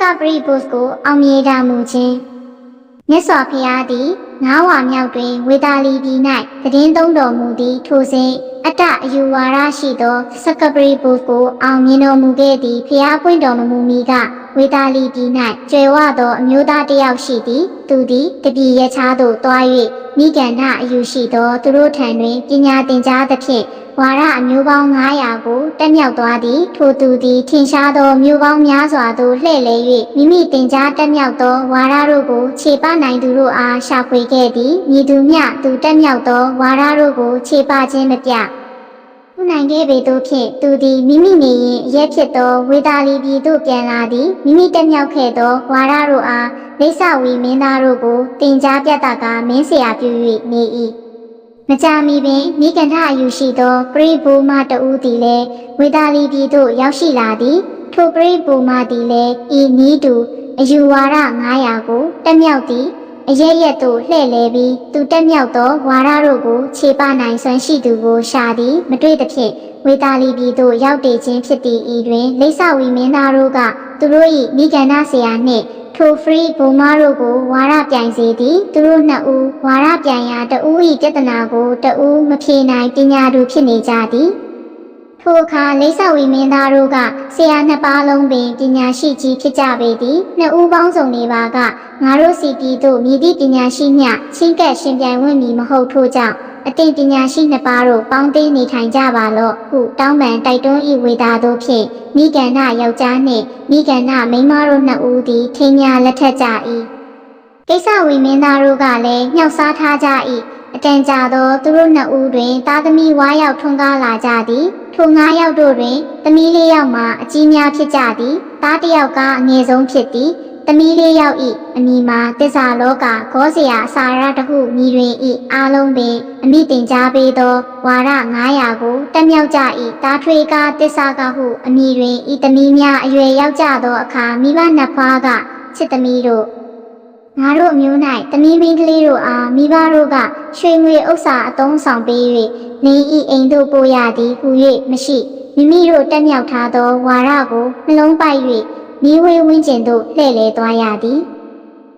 ကပရိဘုတ်ကိုအောင်မြင်တော်မူခြင်းမြတ်စွာဘုရားသည်ငါးဝါမြောက်တွင်ဝေတာလီပြည်၌တည်င်းသုံးတော်မူသည့်ထိုစဉ်အတ္တအယူဝါဒရှိသောစကပရိဘုတ်ကိုအောင်မြင်တော်မူခဲ့သည့်ဘုရားပွင့်တော်မူမီကဝေတာလီပြည်၌ကျွယ်ဝသောအမျိုးသားတစ်ယောက်ရှိသည်သူသည်တပည့်ရချားသို့တွား၍မိဂန္ဓအယူရှိသောသူတို့ထံတွင်ပညာသင်ကြားသဖြင့် ဝါရအမျိုးပေါင်း900ကိုတက်မြောက်သွားသည်ထိုသူသည်ထင်ရှားသောမျိုးပေါင်းများစွာသို့လှည့်လည်၍မိမိတင်ကြားတက်မြောက်သောဝါရတို့ကိုခြေပနိုင်သူတို့အားရှာဖွေခဲ့သည်မြေသူမြသူတက်မြောက်သောဝါရတို့ကိုခြေပခြင်းမပြုနိုင်ခဲ့ပေသို့ဖြင့်သူသည်မိမိနေရင်အရက်ဖြစ်သောဝေတာလီပြည်သို့ပြန်လာသည်မိမိတက်မြောက်ခဲ့သောဝါရတို့အားဒိသဝီမင်းသားတို့ကိုတင် जा ပြတ်တာကမင်းဆရာပြု၍နေ၏ မကြာမီပင်မိကန်ထအယူရှိသောပရိဘူမတူးသည်လည်းဝေတာလီပြည်သို့ရောက်ရှိလာသည်ထိုပရိဘူမသည်လည်းဤနီးတူအယူဝါဒ900ကိုတက်မြောက်သည်အရရက်သို့လှည့်လဲပြီးသူတက်မြောက်သောဝါရတို့ကိုခြေပနိုင်ဆွမ်းရှိသူကိုရှာသည်မတွေ့သဖြင့်ဝေတာလီပြည်သို့ရောက်တည်ခြင်းဖြစ်သည့်ဤတွင်လိဆဝီမင်းသားတို့ကသူတို့၏မိဂန္ဓဆရာနှင့် ထို free ဘုံမတို့ကိုဝါရပြိုင်စေသည်သူတို့နှစ်ဦးဝါရပြိုင်ရာတဦး၏ပြဿနာကိုတဦးမဖြေနိုင်ပညာသူဖြစ်နေကြသည်ထိုအခါလိဆဝီမင်းသားတို့ကဆရာနှစ်ပါးလုံးပင်ပညာရှိကြီးဖြစ်ကြပေသည်နှစ်ဦးပေါင်းစုံနေပါကငါတို့စီတီတို့မြည်သည့်ပညာရှိမျှချင်းကပ်ရှင်ပြိုင်ဝင်မည်မဟုတ်ထို့ကြောင့် အတင်ပညာရှိနှစ်ပါးတို့ပေါင်းသိနေထိုင်ကြပါလော့ဟုတောင်းပန်တိုက်တွန်းဤဝေသာတို့ဖြင့်မိဂန္ဓယောက်ျားနှင့်မိဂန္ဓမိန်းမတို့နှစ်ဦးသည်ထင်းများလက်ထက်ကြ၏ကိစ္စဝီမင်းသားတို့ကလည်းညှောက်စားထားကြ၏အတန်ကြာသောသူတို့နှစ်ဦးတွင်သားသမီးဝါရောက်ထွန်းကားလာကြသည်ထိုငါးယောက်တို့တွင်သမီးလေးယောက်မှာအကြီးများဖြစ်ကြသည်သားတစ်ယောက်ကအငယ်ဆုံးဖြစ်သည် သမီးလေးယောက်ဤအမိမှာတစ္ဆာလောကဂောစရာအစာရတဟုမိတွင်ဤအားလုံးပင်အမိတင်ကြားပေးသောဝါရ900ကိုတက်မြောက်ကြ၏တာထွေကားတစ္ဆာကဟုအမိတွင်ဤသမီးများအရွယ်ရောက်ကြသောအခါမိဘနှစ်ဖွားကချစ်သမီးတို့ငါတို့အမျိုး၌သမီးမင်းကလေးတို့အားမိဘတို့ကရွှေငွေဥစ္စာအသုံးဆောင်ပေး၍နေဤအိမ်သို့ပို့ရသည်ဟူ၍မရှိမိမိတို့တက်မြောက်ထားသောဝါရကိုနှလုံးပိုက်၍ မိဝေးဝင်းကျင်သို့လှည့်လည်သွားရသည်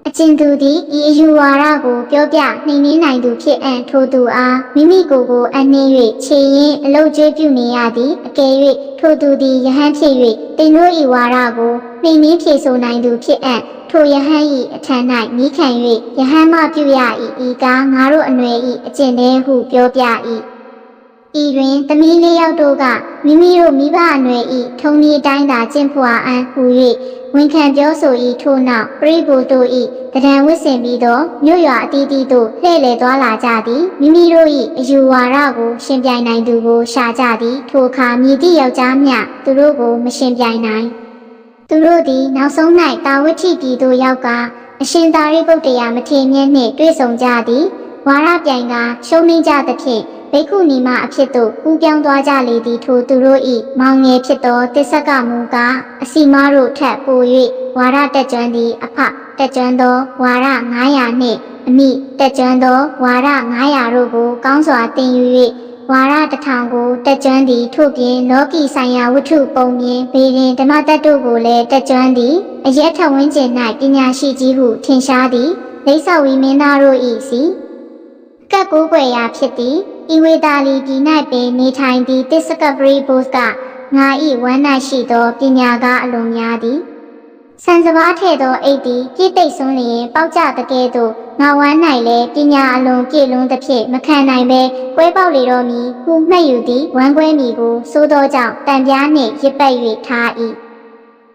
အကျဉ်သူသည်ဤအယူဝါဒကိုပြောပြနှိမ်နင်းနိုင်သူဖြစ်အံ့ထိုသူအားမိမိကိုယ်ကိုအနှင်း၍ခြေရင်အလုတ်ကျွေးပြုနေရသည်အကယ်၍ထိုသူသည်ယဟန်ဖြစ်၍တင်တို့ဤဝါဒကိုနှိမ်နင်းဖြေဆိုနိုင်သူဖြစ်အံ့ထိုယဟန်၏အထံ၌မိခံ၍ယဟန်မပြုရ၏ဤကားငါတို့အနွယ်၏အကျင့်တည်းဟုပြောပြ၏ ဤတွင်သမီးလေးယောက်တို့ကမိမိတို့မိဘအနွယ်၏ထုံဒီအတိုင်းသာကျင့်ဖွာအံ့ဟူ၍ဝန်ခံပြောဆို၏ထို့နောက်ပရိဘူတို့၏တဒံဝစ်စင်ပြီးသောမြို့ရွာအတီးတီးသို့လှည့်လည်သွားလာကြသည်မိမိတို့၏အယူဝါဒကိုရှင်ပြိုင်နိုင်သူကိုရှာကြသည်ထိုအခါမြည်သည့်ယောက်ျားမျှသူတို့ကိုမရှင်ပြိုင်နိုင်သူတို့သည်နောက်ဆုံး၌တာဝတိပြည်သို့ရောက်ကအရှင်သာရိပုတ္တရာမထေရမြတ်နှင့်တွေ့ဆုံကြသည်ဝါရပြိုင်ကရှုံးနှင်းကြသဖြင့် ဘိက္ခုနီမအဖြစ်သို့ကူးပြောင်းသွားကြလေသည်ထိုသူတို့၏မောင်ငယ်ဖြစ်သောတစ္ဆကမူကားအစီမားတို့ထက်ပို၍ဝါရတက်ကြွသည်အဖတက်ကြွသောဝါရ900နှင့်အမိတက်ကြွသောဝါရ900တို့ကိုကောင်းစွာတင်ယူ၍ဝါရတထောင်ကိုတက်ကြွသည်ထို့ပြင်လောကီဆိုင်ရာဝတ္ထုပုံမြင်ဘေရင်ဓမ္မတတ်တို့ကိုလည်းတက်ကြွသည်အရက်ထဝင်းကျင်၌ပညာရှိကြီးဟုထင်ရှားသည်လိဆဝီမင်းသားတို့၏စီကတ်ကိုးကွယ်ရာဖြစ်သည် ဤဝေတာလီပြည်၌ပင်နေထိုင်သည့်တစ်စကပရီဘုတ်ကငါဤဝမ်း၌ရှိသောပညာကားအလွန်များသည်စံစဘာထဲ့သောအိတ်သည်ပြည့်တိတ်ဆုံးလျင်ပေါက်ကြတကဲ့သို့ငါဝမ်း၌လည်းပညာအလွန်ပြည့်လွန်းသဖြင့်မခံနိုင်ပဲကွဲပေါက်လေတော့မီဟုမှတ်ယူသည်ဝမ်းကွဲမီကိုစိုးသောကြောင့်တံပြားနှင့်ရစ်ပတ်၍ထား၏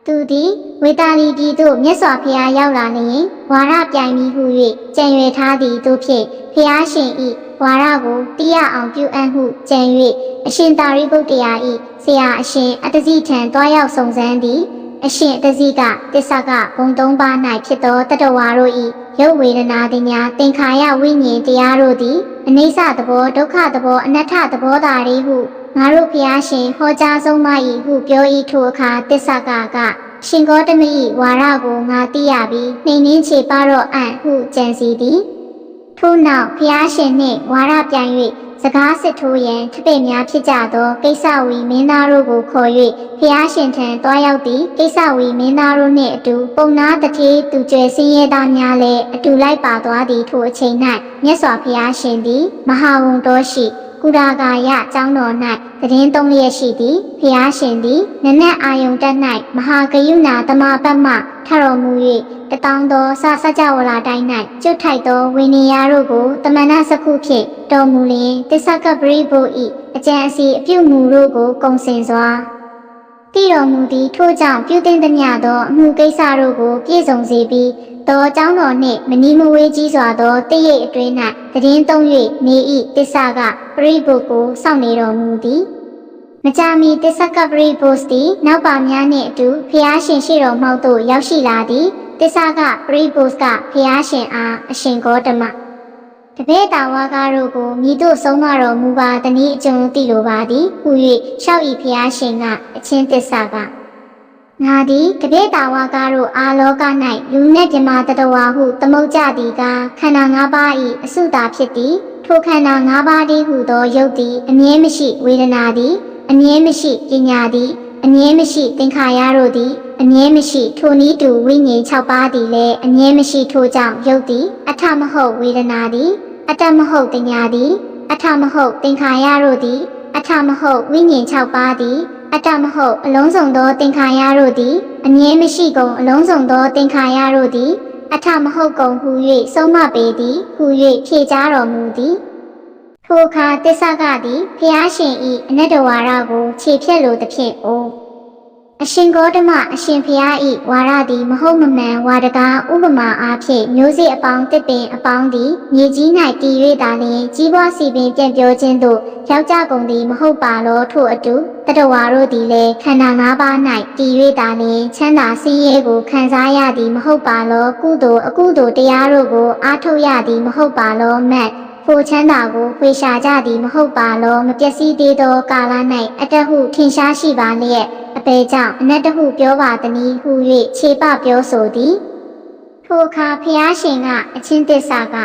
သူသည်ဝေတာလီပြည်သို့မြတ်စွာဘုရားရောက်လာလျင်ဝါရပြိုင်ပြီးဟု၍ကြံရွယ်ထားသည်တို့ဖြင့်ဘုရားရှင်၏ ဝါရကိုတိရအောင်ပြုအပ်ဟုကြံ၍အရှင်သာရိပုတ္တရာ၏ဆရာအရှင်အတ္တဇိထံတွားရောက်စုံစမ်းသည်အရှင်အတ္တဇိကတစ္ဆကဘုံသုံးပါး၌ဖြစ်သောတတဝါတို့၏ရုပ်ဝေဒနာတင်ညာသင်္ခါရဝိညာဉ်တရားတို့သည်အနိစ္စသဘောဒုက္ခသဘောအနတ္ထသဘောသာတွေဟုငါတို့ဖျားရှင်ဟောကြားဆုံးမ၏ဟုပြော၏ထိုအခါတစ္ဆကကရှင်ကောတမ၏ဝါရကိုငါသိရပြီးနှိမ်နှင်းချေပါတော့အံ့ဟုကြံစီသည် ထို့နောက်ဖျားရှင်နှင့်ဝါရပြိုင်၍စစကားစစ်ထိုးရန်ထပိများဖြစ်ကြသောကိစ္စဝီမင်းသားတို့ကိုခေါ်၍ဖျားရှင်ထံတွားရောက်သည့်ကိစ္စဝီမင်းသားတို့နှင့်အတူပုံနာတထေးသူကျဲစင်းရဲသားများလည်းအတူလိုက်ပါသွားသည်ထိုအချိန်၌မြတ်စွာဘုရားရှင်သည်မဟာဝုံတော်ရှိကုရာဂါယကျောင်းတော်၌သတင်းသုံးလျက်ရှိသည်ဖျားရှင်သည်နနက်အာယုန်တက်၌မဟာကယုဏတမပတ်မှထတော်မူ၍ တတောင်းသောစစကြဝဠာတိုင်း၌ကျွတ်ထိုက်သောဝိနည်းယာတို့ကိုတမနာစခုဖြင့်တော်မူလျင်တစ္ဆကပရိဘု၏အကြံအစီအပြုမူတို့ကိုကုံစင်စွာတည်တော်မူသည်ထို့ကြောင့်ပြုတင်သမျှသောအမှုကိစ္စတို့ကိုပြည့်စုံစေပြီးသောเจ้าတော်နှင့်မနီမဝေးကြီးစွာသောတည့်ရိပ်အတွင်း၌သတင်းသုံး၍နေ၏တစ္ဆကပရိဘုကိုစောင့်နေတော်မူသည် မကြာမီတစ္ဆကပရိဘုစ်သည်နောက်ပါများနှင့်အတူဖျားရှင်ရှိတော်မှောက်သို့ရောက်ရှိလာသည် တစ္ဆကပရိဘုစ်ကဖျားရှင်အားအရှင်ဂေါတမတပည့်တာဝါကားတို့ကိုမိတို့ဆုံးမတော်မူပါတနည်းအကျုံသိလိုပါသည်ဟူ၍ရှောက်ဤဖျားရှင်ကအချင်းတစ္ဆကငါသည်တပည့်တာဝါကားတို့အာလောက၌လူနှင့်ပြမတတဝါဟုသမုတ်ကြသည်ကခန္ဓာ၅ပါး၏အစုတာဖြစ်သည်ထိုခန္ဓာ၅ပါးတည်းဟုသောယုတ်သည်အမြဲမရှိဝေဒနာသည်အမြဲမရှိပညာသည်အမြဲမရှိသင်္ခါရတို့သည် အမြဲမရှိထိုနည်းတူဝိညာဉ်6ပါးသည်လည်းအမြဲမရှိထိုကြောင့်ယုတ်သည်အထမဟုတ်ဝေဒနာသည်အတ္တမဟုတ်ပညာသည်အထမဟုတ်သင်္ခါရတို့သည်အထမဟုတ်ဝိညာဉ်6ပါးသည်အတ္တမဟုတ်အလုံးစုံသောသင်္ခါရတို့သည်အမြဲမရှိကုန်အလုံးစုံသောသင်္ခါရတို့သည်အထမဟုတ်ကုန်ဟူ၍ဆုံးမပေသည်ဟူ၍ဖြေကြားတော်မူသည်ထိုအခါတစ္ဆကသည်ဖျားရှင်ဤအနတ္တဝါရကိုခြေဖြတ်လိုသဖြင့်အို အရှင်ဂေါတမအရှင်ဖျားဤဝါရသည်မဟုတ်မမှန်ဝါဒကားဥပမာအားဖြင့်မျိုးစေ့အပေါင်းတစ်ပင်အပေါင်းသည်မြေကြီး၌တည်၍သာလျှင်ကြီးပွားစီပင်ပြန့်ပြောခြင်းသို့ယောက်ျားကုန်သည်မဟုတ်ပါလောထို့အတူတတဝါတို့သည်လည်းခန္ဓာ၅ပါး၌တည်၍သာလျှင်ချမ်းသာဆင်းရဲကိုခံစားရသည်မဟုတ်ပါလောကုသိုလ်အကုသိုလ်တရားတို့ကိုအားထုတ်ရသည်မဟုတ်ပါလောမတ် ဖိုချမ်းသာကိုဖွေရှာကြသည်မဟုတ်ပါလောမပျက်စီးသေးသောကာလ၌အတ္တဟုထင်ရှားရှိပါလျက်အပေကြောင့်အနတ္တဟုပြောပါသည်နည်းဟု၍ခြေပပြောဆိုသည်ထိုအခါဖျားရှင်ကအချင်းတစ္ဆာက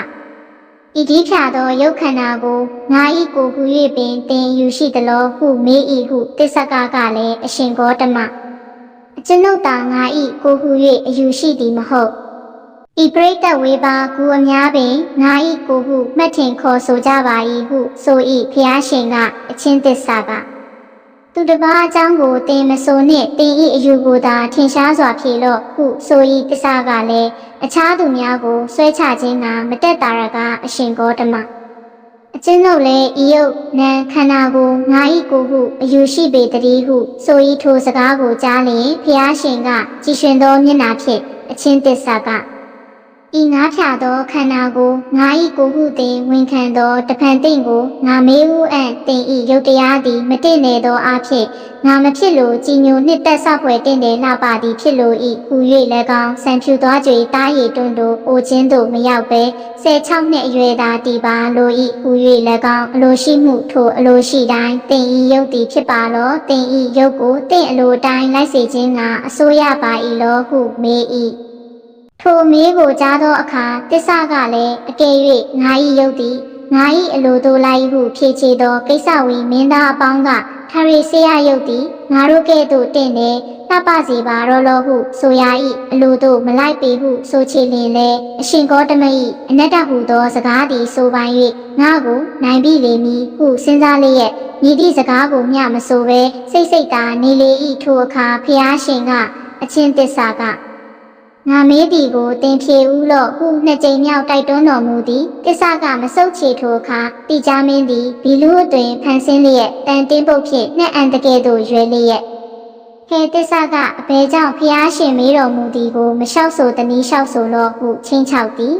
ဤဒီဖြာသောယုတ်ခန္ဓာကိုငါဤကိုဟု၍ပင်တင်ယူရှိသလောဟုမေး၏ဟုတစ္ဆကကလည်းအရှင်ဂေါတမအကျွန်ုပ်သာငါဤကိုဟု၍အယူရှိသည်မဟုတ် ဤပရိသတ်ဝေပါကူအများပင်ငါဤကိုဟုမှတ်ထင်ခေါ်ဆိုကြပါ၏ဟုဆို၏ဖျားရှင်ကအချင်းတစ္ဆာကသူတစ်ပါးအကြောင်းကိုတင်မဆိုနှင့်တင်ဤအယူကိုသာထင်ရှားစွာဖြေလော့ဟုဆို၏တစ္ဆာကလည်းအခြားသူများကိုဆွဲချခြင်းကမတက်တာရကအရှင်ဂေါတမအချင်းတို့လည်းဤယုတ်နံခန္ဓာကိုငါဤကိုဟုအယူရှိပေတည်းဟုဆို၏ထိုစကားကိုကြားလျင်ဖျားရှင်ကကြည်ရှင်သောမျက်နှာဖြင့်အချင်းတစ္ဆာက ဤငါးဖြာသောခန္ဓာကိုငါဤကိုဟုတင်ဝန်ခံသောတဖန်တင့်ကိုငါမေးဦးအံ့တင်ဤရုတ်တရားသည်မတင့်နေသောအဖြစ်ငါမဖြစ်လို့ကြည်ညိုနှစ်သက်ဆောက်ဖွယ်တင့်တယ်လှပါသည်ဖြစ်လို့ဤဟူ၍၎င်းဆံဖြူသွားကြွေတားရည်တွန်းတို့အိုချင်းတို့မရောက်ပဲ16နှစ်အရွယ်သာတည်ပါလို့ဤဟူ၍၎င်းအလိုရှိမှုထိုအလိုရှိတိုင်းတင်ဤရုတ်သည်ဖြစ်ပါလောတင်ဤရုတ်ကိုတင့်အလိုတိုင်းလိုက်စေခြင်းကအစိုးရပါ၏လောဟုမေး၏ ထိုမေးကိုကြားသောအခါတစ္ဆကလည်းအကယ်၍ငါ၏ရုတ်သည်ငါ၏အလိုတို့လိုက်ဟုဖြေချေသောကိစ္စဝီမင်းသားအပေါင်းကထရီဆေယရုတ်သည်ငါတို့ကဲ့သို့တင့်တယ်လှပစီပါရောလောဟု ဆိုရ၏အလိုတို့မလိုက်ပေဟုဆိုချေလင်လေအရှင်ဂေါတမ၏အနတ္တဟုသောစကားသည်ဆိုပိုင်၍ငါကိုနိုင်ပြီလေမည်ဟုစဉ်းစားလျက်ညီသည့်စကားကိုမျှမဆိုဘဲစိတ်စိတ်သာနေလေ၏ထိုအခါဖျားရှင်ကအချင်းတစ္ဆာက ငါမေးသည်ကိုတင်ဖြေဦးလော့ဟုနှစ်ကြိမ်မြောက်တိုက်တွန်းတော်မူသည်တစ္ဆကမဆုတ်ချေထိုအခါတိကြမင်းသည်ဘီလူအတွင်ဖန်ဆင်းလျက်တန်တင်းပုတ်ဖြင့်နှက်အန်တကယ်သို့ရွယ်လျက်ဟဲတစ္ဆကအဘဲကြောင့်ဖျားရှင်မေးတော်မူသည်ကိုမလျှောက်ဆိုတနည်းလျှောက်ဆိုလော့ဟုချင်းချောက်သည်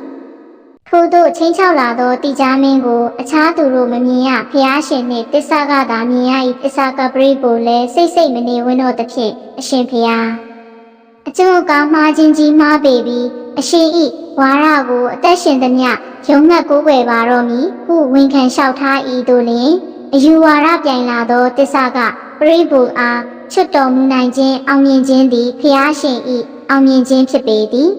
ထို့သို့ချင်းချောက်လာသောတိကြမင်းကိုအခြားသူတို့မမြင်ရဖျားရှင်နှင့်တစ္ဆကသာမြင်ရ၏တစ္ဆကပရိပိုလည်းစိတ်စိတ်မနေဝန်းတော့သဖြင့်အရှင်ဖျား အကျိုးကောင်းမှားခြင်းကြီးမှားပေပြီးအရှင်ဤဝါရကိုအသက်ရှင်သမျှယုံငတ်ကိုးကွယ်ပါတော့မည်ဟုဝန်ခံလျှောက်ထား၏တို့လျင်အယူဝါဒပြိုင်လာသောတစ္ဆကပရိဘူအားချွတ်တော်မူနိုင်ခြင်းအောင်မြင်ခြင်းသည်ဖျားရှင်ဤအောင်မြင်ခြင်းဖြစ်ပေသည်